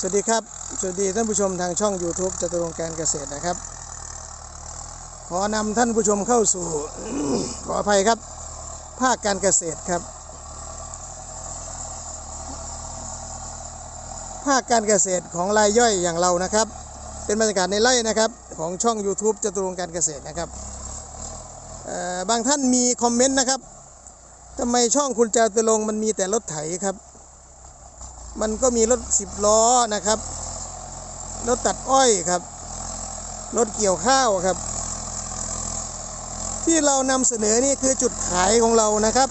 สวัสดีครับ สวัสดีท่านผู้ชมทางช่อง YouTube จตุรงการเกษตรนะครับ ขอนำท่านผู้ชมเข้าสู่ ขออภัยครับ ภาคการเกษตรครับ ภาคการเกษตรของรายย่อยอย่างเรานะครับ เป็นบรรยากาศในไร่นะครับ ของช่อง YouTube จตุรงการเกษตรนะครับบางท่านมีคอมเมนต์นะครับทำไมช่องคุณจตุรงมันมีแต่รถไถครับ มันก็มีรถสิบล้อนะครับรถตัดอ้อยครับรถเกี่ยวข้าวครับ ที่เรานำเสนอนี่คือจุดขายของเรานะครับ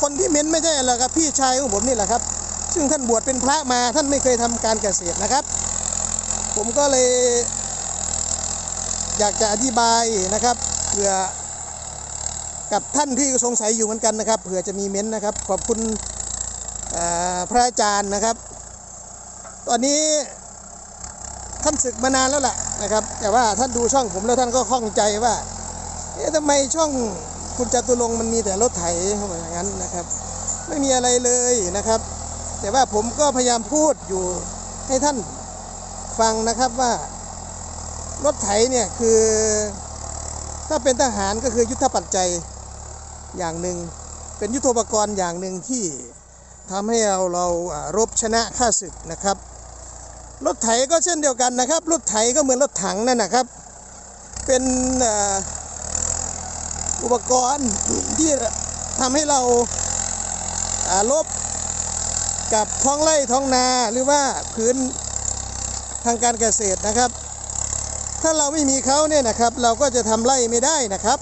คนที่เม้นไม่ใช่อะไรครับพี่ชายของผมนี่แหละครับ ซึ่งท่านบวชเป็นพระมาท่านไม่เคยทำการเกษตรนะครับ ผมก็เลยอยากจะอธิบายนะครับเผื่อ กับท่านที่สงสัยอยู่เหมือนกันนะครับเผื่อจะมีเม้นต์นะครับ ขอบคุณพระอาจารย์นะครับ ตอนนี้ท่านศึกมานานแล้วล่ะนะครับ แต่ว่าท่านดูช่องผมแล้วท่านก็ข้องใจว่าเอ๊ะทำไมช่องคุณจตุรงมันมีแต่รถไถเขาบอกอย่างนั้นนะครับ ไม่มีอะไรเลยนะครับ แต่ว่าผมก็พยายามพูดอยู่ให้ท่านฟังนะครับว่ารถไถเนี่ยคือถ้าเป็นทหารก็คือยุทธปัจจัย อย่างหนึ่ง เป็นยุทโธปกรณ์อย่างหนึ่งที่ทำให้เราเรารบชนะข้าศึกนะครับรถไถก็เช่นเดียวกันนะครับรถไถก็เหมือนรถถังนั่นนะครับ เป็นอุปกรณ์ที่ทำให้เราอ่ารบกับท้องไร่ท้องนาหรือว่าพื้นทางการเกษตรนะครับ ถ้าเราไม่มีเขาเนี่ยนะครับ เราก็จะทำไร่ไม่ได้นะครับ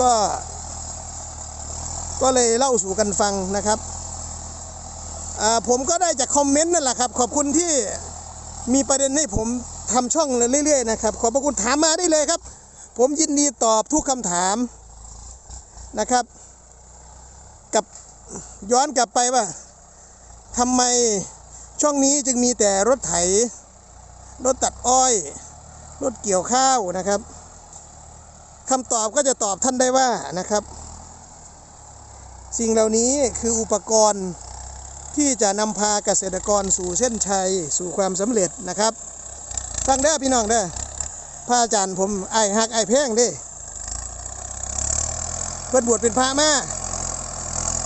ก็ ก็เลยเล่าสู่กันฟังนะครับอ่าผมก็ได้จากคอมเมนต์นั่นแหละครับ ขอบคุณที่มีประเด็นให้ผมทำช่องเรื่อยๆนะครับ ขอบพระคุณถามมาได้เลยครับ ผมยินดีตอบทุกคำถามนะครับ กับย้อนกลับไปว่าทำไมช่องนี้จึงมีแต่รถไถ รถตัดอ้อย รถเกี่ยวข้าวนะครับ คำตอบก็จะตอบท่านได้ว่านะครับ สิ่งเหล่านี้คืออุปกรณ์ที่จะนำพาเกษตรกรสู่เส้นชัยสู่ความสำเร็จนะครับฟังเด้พี่น้องเด้พระอาจารย์ผมไอ้หักไอ้ายแพงด้เพิ่นบวชเป็นพระมา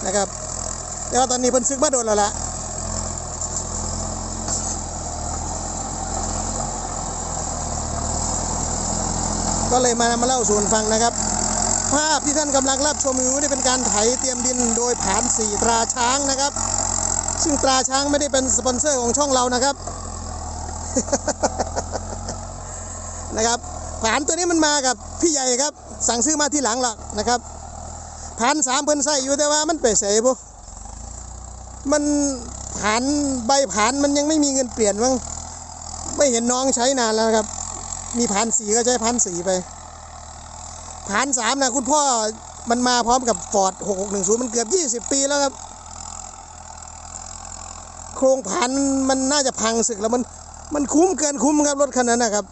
นะครับแต่ว่าตอนนี้เพิ่นซึกมาโดนแล้วละ ก็เลยมามาเล่าสู่กันฟังนะครับ ภาพที่ท่านกำลังรับชมอยู่นี่เป็นการไถเตรียมดินโดยผานสี่ตราช้างนะครับ ซึ่งตราช้างไม่ได้เป็นสปอนเซอร์ของช่องเรานะครับนะครับผานตัวนี้มันมากับพี่ใหญ่ครับ สั่งซื้อมาที่หลังหลักนะครับผานสามเพิ่นใส่อยู่แต่ว่ามันไปเสียบุมันผานใบผานมันยังไม่มีเงินเปลี่ยนมั้งไม่เห็นน้องใช้นานแล้วครับ มีพันสีก็ใช้พันสีไปพันสามนะคุณพ่อมันมาพร้อมกับฟอร์ดหกหกหนึ่งศูนย์มันเกือบยี่สิบปีแล้วครับ โครงพันมันน่าจะพังสึกแล้วมันมันคุ้มเกินคุ้มครับรถคันนั้นนะครับ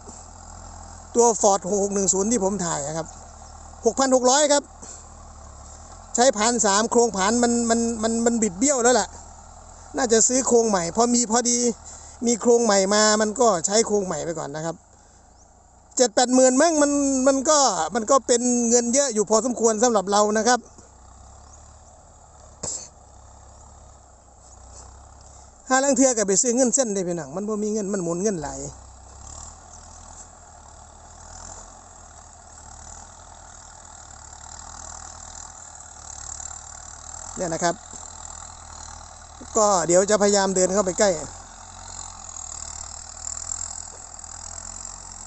ตัวฟอร์ดหกหกหนึ่งศูนย์ที่ผมถ่ายอะครับหกพันหกร้อยครับ ใช้พันสามโครงพันมันมันมันมันบิดเบี้ยวแล้วแหละน่าจะซื้อโครงใหม่พอมีพอดีมีโครงใหม่มา มันก็ใช้โครงใหม่ไปก่อนนะครับ เจ็ดแปดหมื่นมั่งมันมันก็มันก็เป็นเงินเยอะอยู่พอสมควรสำหรับเรานะครับหาลังเทือกับไปซื้อเงินเส้นได้พี่น้องมันพอมีเงินมันหมุนเงินไหลเนี่ยนะครับ ก็เดี๋ยวจะพยายามเดินเข้าไปใกล้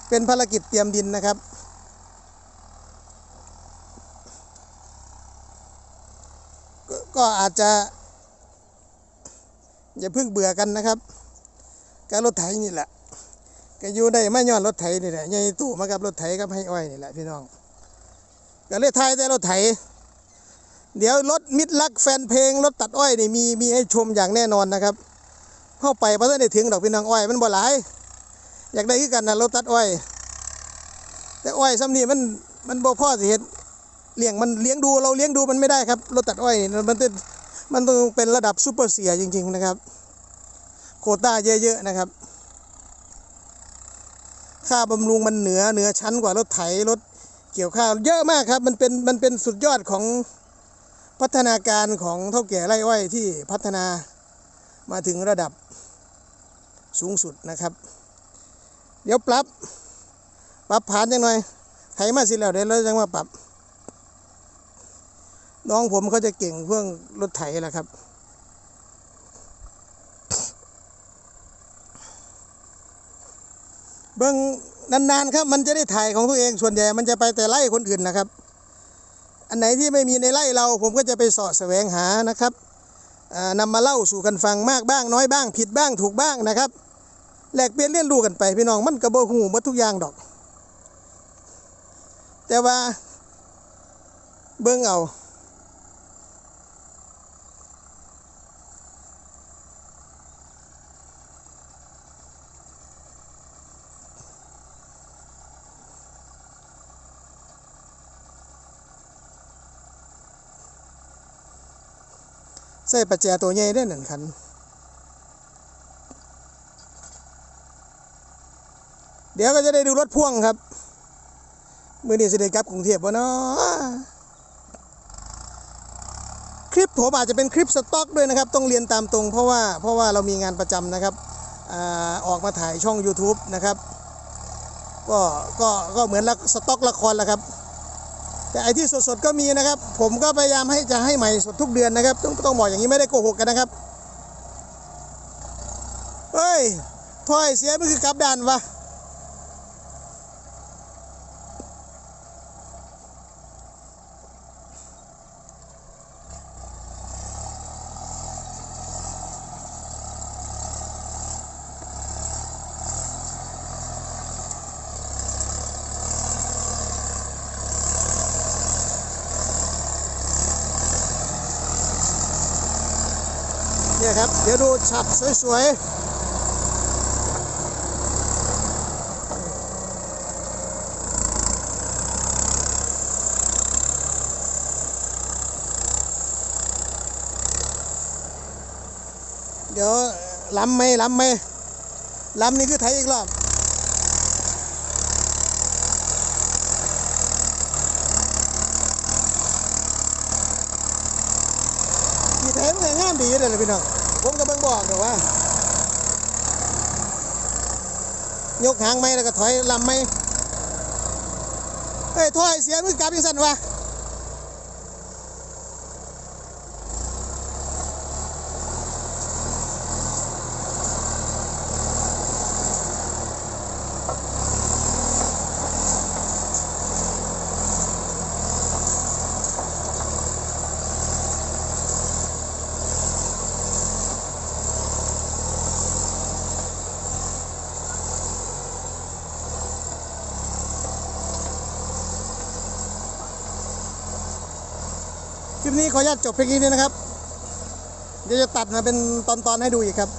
เป็นภารกิจเตรียมดินนะครับก็ก็อาจจะ อย่าเพิ่งเบื่อกันนะครับการรถไถนี่แหละก็อยู่ได้ไม่ย้อนรถไถนี่แหละใหญ่ตู้มากับรถไถกับให้อ้อยนี่แหละพี่น้องก็เลยทายแต่รถไถ เดี๋ยวรถมิตรรักแฟนเพลงรถตัดอ้อยนี่มีมีให้ชมอย่างแน่นอนนะครับ เข้าไปเพราะได้ถึงดอกพี่น้องอ้อยมันบ่หลาย อยากได้คือกันนะรถตัดอ้อย แต่อ้อยซ้ำนี่มันมันบ่พ่อสิเฮ็ดอเลี้ยงมันเลี้ยงดูเราเลี้ยงดูมันไม่ได้ครับรถตัดอ้อยนี่มันต้องมันต้องเป็นระดับซูเปอร์เสียจริง ๆ นะครับ โคต้าเยอะ ๆ นะครับ ค่าบำรุงมันเหนือเหนือชั้นกว่ารถไถรถเกี่ยวข้าวเยอะมากครับ มันเป็นมันเป็นสุดยอดของพัฒนาการของเท่าแก่ไร่อ้อยที่พัฒนามาถึงระดับสูงสุดนะครับ เดี๋ยวปรับ ปรับผ่านจังหน่อยไถมาสิแล้วเดี๋ยวเราจะมาปรับ น้องผมเขาจะเก่งเรื่องรถไถแหละครับเบิ่งนานๆครับมันจะได้ถ่ายของตัวเองส่วนใหญ่มันจะไปแต่ไล่คนอื่นนะครับ อันไหนที่ไม่มีในไล่เราผมก็จะไปเสาะแสวงหานะครับอ่านำมาเล่าสู่กันฟังมากบ้างน้อยบ้างผิดบ้างถูกบ้างนะครับ แลกเปลี่ยนเรียนรู้กันไปพี่น้องมันกระโบหูหมดทุกอย่างดอก แต่ว่าเบิ่งเอาใส่ประแจตัวใหญ่ได้หนึ่งคัน เดี๋ยวก็จะได้ดูรถพ่วงครับมื่อนี้จะได้กลับกรุงเทพวะเนาะคลิปผมอาจจะเป็นคลิปสต็อกด้วยนะครับ ต้องเรียนตามตรง เพราะว่าเพราะว่าเรามีงานประจำนะครับอาออกมาถ่ายช่อง YouTube นะครับ ก็ก็ก็เหมือนละสต็อกละครแหละครับ แต่ไอที่สดๆก็มีนะครับ ผมก็พยายามให้จะให้ใหม่สดทุกเดือนนะครับ ต้องต้องบอกอย่างนี้ไม่ได้โกหกกันนะครับเฮ้ยถ้อยเสียมันคือกลับด้านวะ ครับ เดี๋ยวดูฉัดสวยๆ เดี๋ยวล้ำไหมล้ำไหมล้ำนี่คือไถอีกรอบมีแถมงงามดีเลยนะพี่น้อง ผมกำลังบอกเดี๋ยวว่า ยกหางไม่แล้วก็ถอยลำไม่เฮ้ยถอยเสียมือกลับยังสั่นวะ ลิปนี้ขออนุญาตจบเพียงนี้นะครับ เดี๋ยวจะตัดมาเป็นตอนๆให้ดูอีกครับ